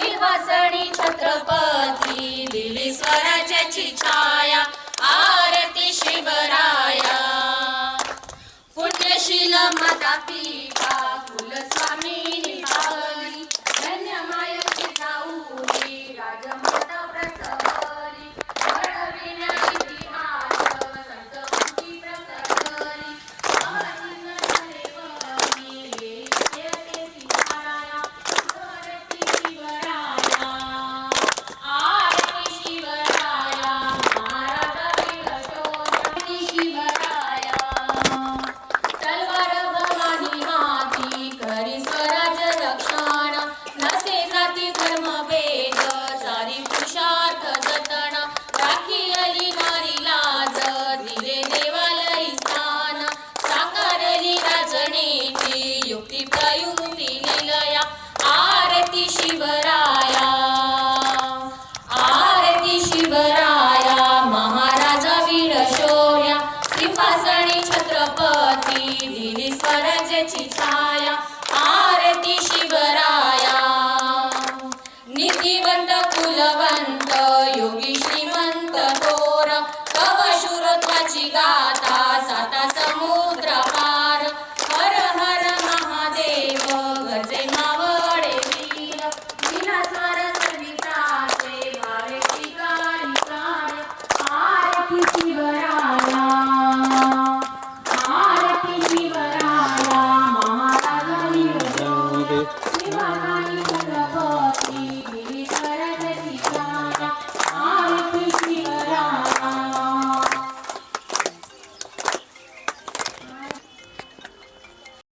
सिंहासणी छत्रपती दिली स्वराज्याची छाया आरती शिवराया. पुण्यशील माता पी छत्रपती दिली स्वराज्याची छाया आरती शिवराया नीतिवंत कुलवंत योगी श्रीमंत थोर कवशुरत्वाची गा পাঠিয়েছি